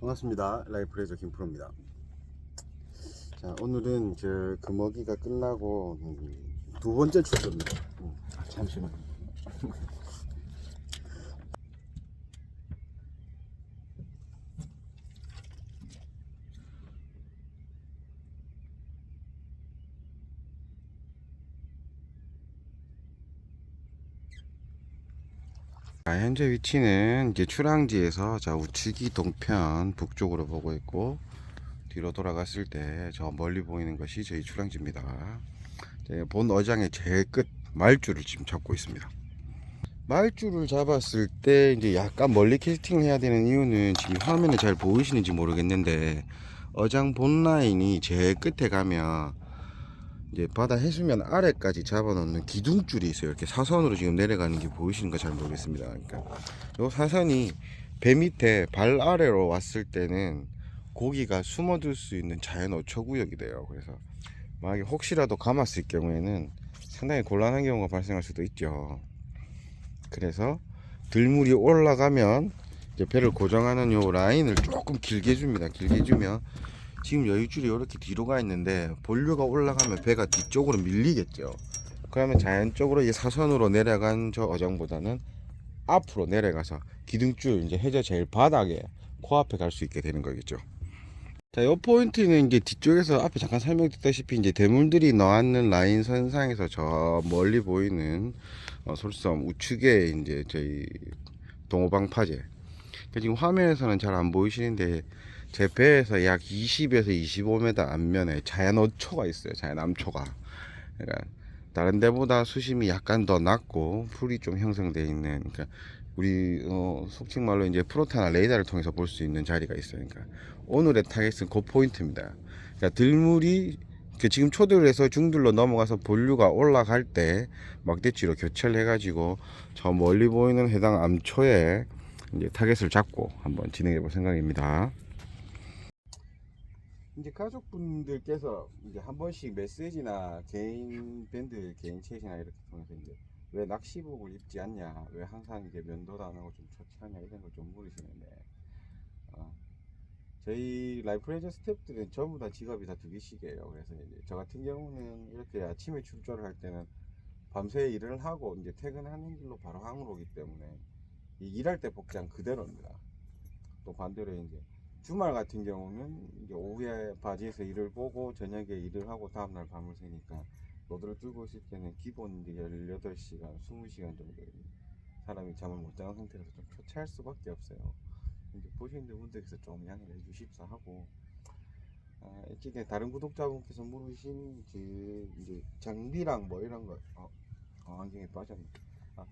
반갑습니다. 라이프레저 김프로입니다. 자, 오늘은 저 금어기가 끝나고 음, 두 번째 출소입니다. 음, 아, 잠시만. 자, 현재 위치는 이제 출항지에서 자 우측이 동편 북쪽으로 보고 있고 뒤로 돌아갔을 때 저 멀리 보이는 것이 저희 출항지입니다. 네, 본 어장의 제일 끝 말줄을 지금 잡고 있습니다. 말줄을 잡았을 때 이제 약간 멀리 캐스팅을 해야 되는 이유는 지금 화면에 잘 보이시는지 모르겠는데 어장 본 라인이 제일 끝에 가면 이제 바다 해수면 아래까지 잡아놓는 기둥줄이 있어요. 이렇게 사선으로 지금 내려가는 게 보이시는 거잘 모르겠습니다. 그러니까 요 사선이 배 밑에 발 아래로 왔을 때는 고기가 숨어들 수 있는 자연 어초 구역이 돼요. 그래서 만약에 혹시라도 감았을 경우에는 상당히 곤란한 경우가 발생할 수도 있죠. 그래서 들물이 올라가면 이제 배를 고정하는 요 라인을 조금 길게 줍니다. 길게 주면 지금 여유줄이 이렇게 뒤로 가 있는데 본류가 올라가면 배가 뒤쪽으로 밀리겠죠. 그러면 자연적으로 이 사선으로 내려간 저 어장보다는 앞으로 내려가서 기둥줄 이제 해저 제일 바닥에 코앞에 갈 수 있게 되는 거겠죠. 자, 이 포인트는 이제 뒤쪽에서 앞에 잠깐 설명드렸다시피 이제 대물들이 나왔는 라인 선상에서 저 멀리 보이는 어, 솔섬 우측에 이제 저희 동호방 파제. 그러니까 지금 화면에서는 잘 안 보이시는데 제 배에서 약 20에서 25m 앞면에 자연 어초가 있어요. 자연 암초가. 그러니까 다른 데보다 수심이 약간 더 낮고 풀이 좀 형성되어 있는 그러니까 우리 어, 속칭 말로 이제 프로타나 레이더를 통해서 볼 수 있는 자리가 있어요. 그러니까 오늘의 타겟은 그 포인트입니다. 그러니까 들물이 그 지금 초들을 해서 중들로 넘어가서 본류가 올라갈 때 막대치로 교체를 해가지고 저 멀리 보이는 해당 암초에 이제 타겟을 잡고 한번 진행해 볼 생각입니다. 이제 가족분들께서 이제 한 번씩 메시지나 개인 밴드 개인 채이나 이렇게 통해서 이제 왜 낚시복을 입지 않냐, 왜 항상 이게 면도도 안 하고 좀 처치하냐 이런 걸 좀 물으시는데 어, 저희 라이프 레저 스태프들은 전부 다 직업이 다 두 개씩이에요. 그래서 이제 저 같은 경우는 이렇게 아침에 출조를 할 때는 밤새 일을 하고 이제 퇴근하는 길로 바로 항으로 오기 때문에 이 일할 때 복장 그대로입니다. 또 반대로 이제 주말 같은 경우는 이제 오후에 바지에서 일을 보고 저녁에 일을 하고 다음날 밤을 새니까 로드를 들고 있을 때는 기본 이제 18시간, 20시간 정도 사람이 잠을 못 자는 상태라서 좀 초췌할 수밖에 없어요. 이제 보시는 분들께서 좀 양해를 해주십사 하고 아, 이쪽에 다른 구독자분께서 물으신 그 이제 장비랑 뭐 이런 거 어, 어, 안경에 빠졌네. 아,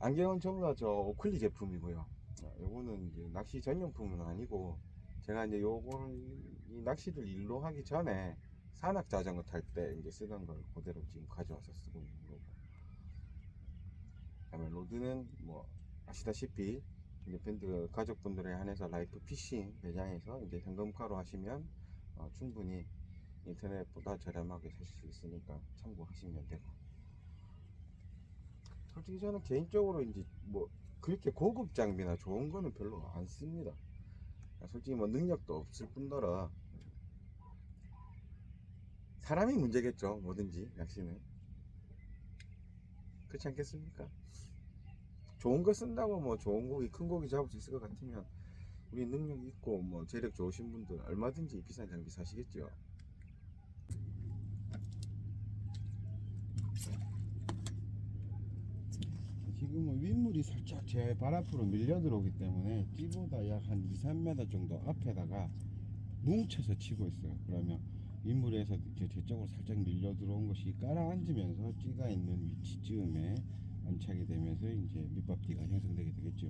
안경은 전부 다 저 오클리 제품이고요. 아, 요거는 이제 낚시 전용품은 아니고 제가 이제 요거를 이 낚시를 일로 하기 전에 산악 자전거 탈 때 이제 쓰던 걸 그대로 지금 가져와서 쓰고 있는 거고. 그다음에 로드는 뭐 아시다시피 이제 밴드 가족분들에 한해서 라이프 피싱 매장에서 이제 현금가로 하시면 어, 충분히 인터넷보다 저렴하게 살 수 있으니까 참고하시면 되고. 솔직히 저는 개인적으로 이제 뭐 그렇게 고급 장비나 좋은 거는 별로 안 씁니다. 솔직히 뭐 능력도 없을 뿐더러 사람이 문제겠죠 뭐든지 낚시는 그렇지 않겠습니까? 좋은 거 쓴다고 뭐 좋은 고기 큰 고기 잡을 수 있을 것 같으면 우리 능력 있고 뭐 재력 좋으신 분들 얼마든지 비싼 장비 사시겠죠. 지금은 윗물이 살짝 제 발 앞으로 밀려 들어오기 때문에 찌보다 약 한 2, 3m 정도 앞에다가 뭉쳐서 치고 있어요. 그러면 윗물에서 이제 제 쪽으로 살짝 밀려 들어온 것이 깔아앉으면서 찌가 있는 위치쯤에 안착이 되면서 이제 밑밥띠가 형성되게 되겠죠.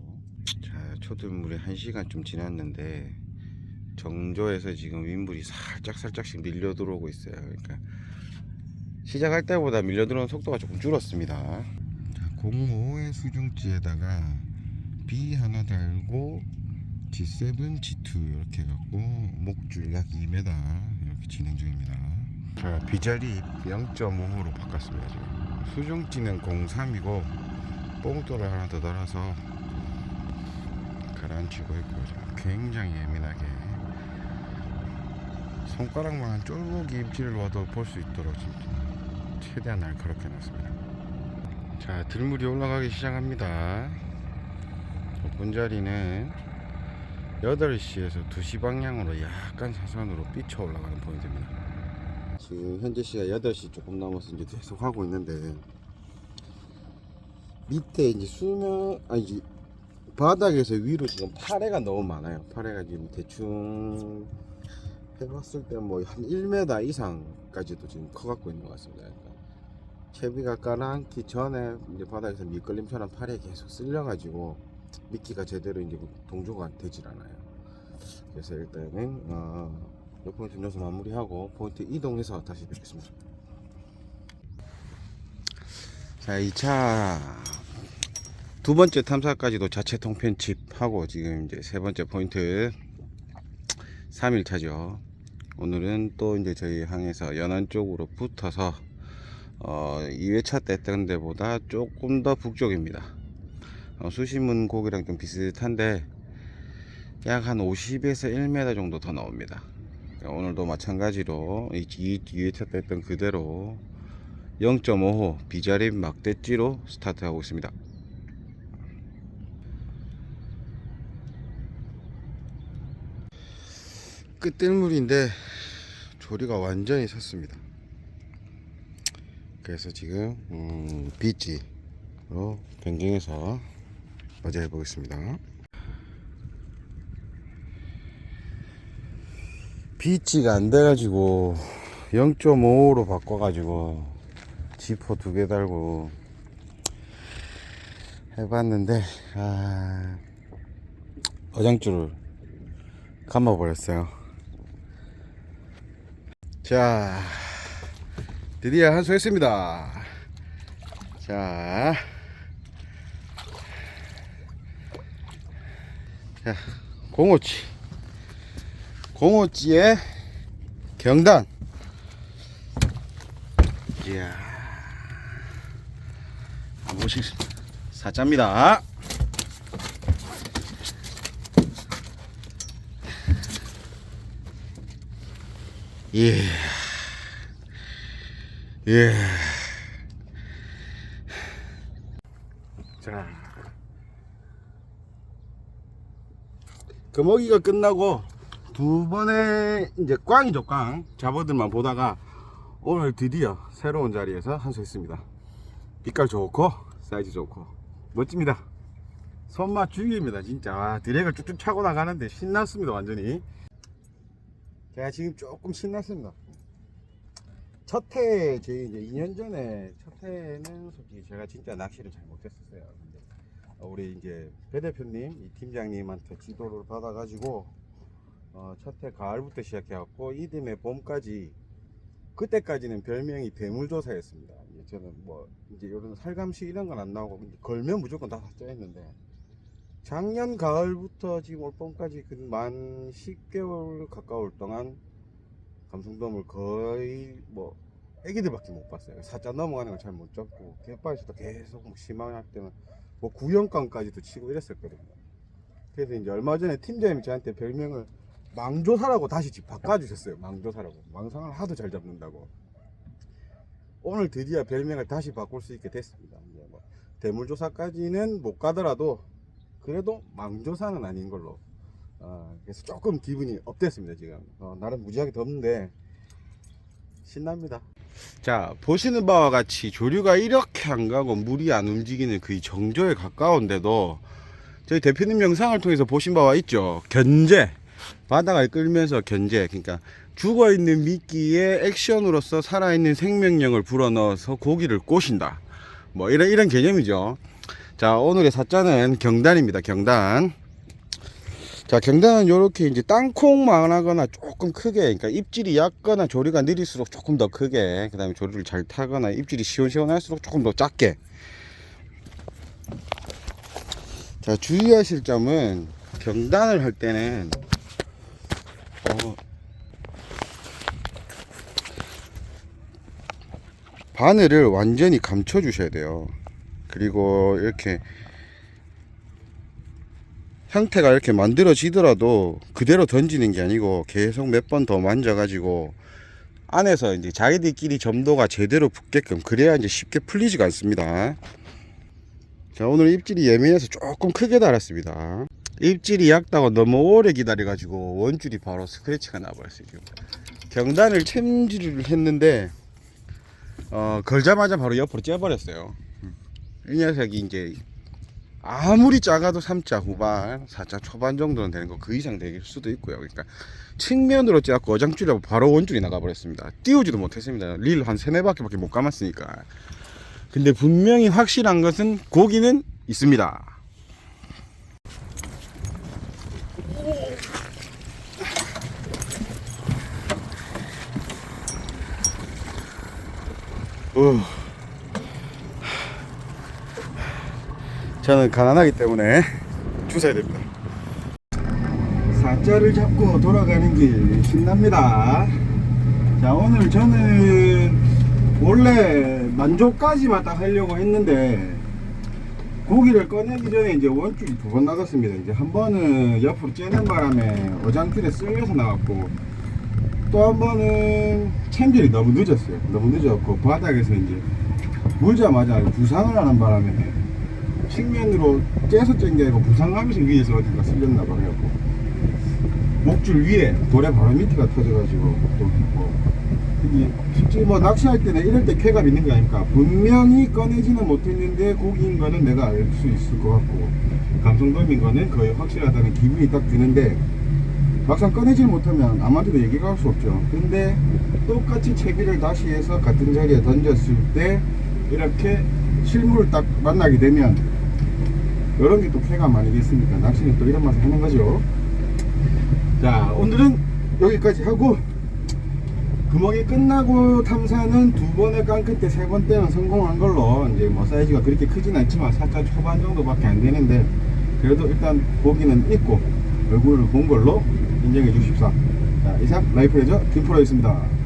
자, 초들물에 1시간 좀 지났는데 정조에서 지금 윗물이 살짝 살짝씩 밀려 들어오고 있어요. 그러니까 시작할 때보다 밀려 들어오는 속도가 조금 줄었습니다. 자, 05의 수중지에다가 B 하나 달고 G7, G2 이렇게 갖고 목줄 약 2m 이렇게 진행 중입니다. 자, 비자리 0.5로 바꿨습니다. 지금. 수중지는 03이고 뽕돌을 하나 더 달아서 가라앉히고 있고 굉장히 예민하게 손가락만 쫄보기 입질을 와도 볼 수 있도록 지금 최대한 날카롭게 놨습니다. 자 들물이 올라가기 시작합니다. 본 자리는 8시에서 2시 방향으로 약간 사선으로 삐쳐 올라가는 포인트입니다. 지금 현재 시가 8시 조금 남아서 이제 계속 하고 있는데 밑에 이제 수면 아니 이제 바닥에서 위로 지금 파래가 너무 많아요. 파래가 지금 대충 해봤을 때 뭐 한 1m 이상까지도 지금 커갖고 있는 것 같습니다. 채비가 깔아앉기 전에 이제 바닥에서 미끌림처럼 파래 계속 쓸려가지고 미끼가 제대로 이제 동조가 되질 않아요. 그래서 일단은 어, 이 포인트 여기서 마무리하고 포인트 이동해서 다시 뵙겠습니다. 자, 2차 두 번째 탐사까지도 자체 통편집하고 지금 이제 세 번째 포인트 3일차죠. 오늘은 또 이제 저희 항에서 연안 쪽으로 붙어서 어, 2회차 때 했던 데보다 조금 더 북쪽입니다. 어, 수심은 고기랑 좀 비슷한데 약 한 50에서 1m 정도 더 나옵니다. 오늘도 마찬가지로 이 2회차 때 했던 그대로 0.5호 비자립 막대찌로 스타트하고 있습니다. 끝뜰물인데 조리가 완전히 섰습니다. 그래서 지금 음, 비지로 변경해서 맞이해 보겠습니다. 비치가 안 돼가지고 0.5로 바꿔가지고 지퍼 두 개 달고 해봤는데 아 어장줄을 감아버렸어요 자 드디어 한수 했습니다. 자, 자 공호치. 공호찌의 경단. 이야. 한 번씩 사자입니다. 예. 예. 자. 금어기가 끝나고 두 번의 이제 꽝이죠, 꽝. 잡어들만 보다가 오늘 드디어 새로운 자리에서 한수했습니다. 빛깔 좋고, 사이즈 좋고, 멋집니다. 손맛 죽입니다, 진짜. 와, 드랙을 쭉쭉 차고 나가는데 신났습니다, 완전히. 제가 지금 조금 신났습니다. 첫 해, 제 이제 2년 전에 첫 해는 솔직히 제가 진짜 낚시를 잘 못했었어요. 근데 우리 이제 배 대표님, 이 팀장님한테 지도를 받아가지고 어, 첫해 가을부터 시작해갖고 이듬해 봄까지 그때까지는 별명이 대물조사였습니다. 저는 뭐 이제 이런 살감시 이런 건 안 나오고 걸면 무조건 다 짜였는데 작년 가을부터 지금 올 봄까지 그 만 10개월 가까울 동안 감성돔을 거의 뭐 애기들밖에 못 봤어요. 사자 넘어가는 걸 잘 못 잡고 갯바에서도 계속 뭐 심할 때는 뭐 구연강까지도 치고 이랬었거든요. 그래서 이제 얼마 전에 팀장님이 저한테 별명을 망조사라고 다시 집 바꿔주셨어요. 망조사라고. 망상을 하도 잘 잡는다고. 오늘 드디어 별명을 다시 바꿀 수 있게 됐습니다. 뭐 대물조사까지는 못 가더라도 그래도 망조사는 아닌 걸로. 어, 그래서 조금 기분이 업됐습니다 지금. 어, 나름 무지하게 덥는데 신납니다. 자 보시는 바와 같이 조류가 이렇게 안 가고 물이 안 움직이는 그 정조에 가까운데도 저희 대표님 영상을 통해서 보신 바와 있죠. 견제 바닥을 끌면서 견제 그러니까 죽어 있는 미끼에 액션으로서 살아 있는 생명력을 불어넣어서 고기를 꼬신다. 뭐 이런 이런 개념이죠. 자 오늘의 사자는 경단입니다. 경단. 자 경단은 이렇게 이제 땅콩만 하거나 조금 크게 그러니까 입질이 얕거나 조리가 느릴수록 조금 더 크게 그 다음에 조리를 잘 타거나 입질이 시원시원할수록 조금 더 작게. 자 주의하실 점은 경단을 할 때는 어, 바늘을 완전히 감춰 주셔야 돼요. 그리고 이렇게 형태가 이렇게 만들어지더라도 그대로 던지는 게 아니고 계속 몇 번 더 만져가지고 안에서 이제 자기들끼리 점도가 제대로 붙게끔 그래야 이제 쉽게 풀리지가 않습니다. 자 오늘 입질이 예민해서 조금 크게 달았습니다. 입질이 얕다고 너무 오래 기다려가지고 원줄이 바로 스크래치가 나버렸어요. 경단을 챔질을 했는데 어, 걸자마자 바로 옆으로 째버렸어요. 이 녀석이 이제 아무리 작아도 3자 후반, 4자 초반 정도는 되는 거 그 이상 될 수도 있고요. 그러니까 측면으로 째갖고 어장줄이라고 바로 원줄이 나가버렸습니다. 띄우지도 못했습니다. 릴 한 세네 바퀴밖에 못 감았으니까. 근데 분명히 확실한 것은 고기는 있습니다. 어. 저는 가난하기 때문에 주워야 됩니다. 사자를 잡고 돌아가는 길 신납니다. 자 오늘 저는 원래 만족까지만 딱 하려고 했는데 고기를 꺼내기 전에 이제 원줄이 두 번 나갔습니다. 이제 한 번은 옆으로 째는 바람에 어장줄에 쓸려서 나갔고 또 한 번은 챔질이 너무 늦었어요. 너무 늦었고 바닥에서 이제 물자마자 부상을 하는 바람에 측면으로 째서 짠게 아니고 부상하면서 위에서 어딘가 쓸렸나 봐 그래갖고. 목줄 위에 돌에 바로 밑에가 터져가지고 또 뭐, 이게 솔직히 뭐 낚시할 때는 이럴 때 쾌감 있는 게 아닙니까? 분명히 꺼내지는 못했는데 고기인 거는 내가 알 수 있을 것 같고. 감성돔인 거는 거의 확실하다는 기분이 딱 드는데 막상 꺼내질 못하면 아무한테도 얘기가 할 수 없죠. 근데 똑같이 채비를 다시 해서 같은 자리에 던졌을 때 이렇게 실물을 딱 만나게 되면 이런 게 또 쾌감 아니겠습니까 낚시는 또 이런 맛을 하는 거죠. 자 오늘은 여기까지 하고 금어기 끝나고 탐사는 두 번의 깡끝 때세번 때는 성공한 걸로 이제 뭐 사이즈가 그렇게 크진 않지만 살짝 초반 정도밖에 안 되는데 그래도 일단 고기는 있고 얼굴을 본 걸로 인정해 주십사. 자 이상 라이프 레저 김프로였습니다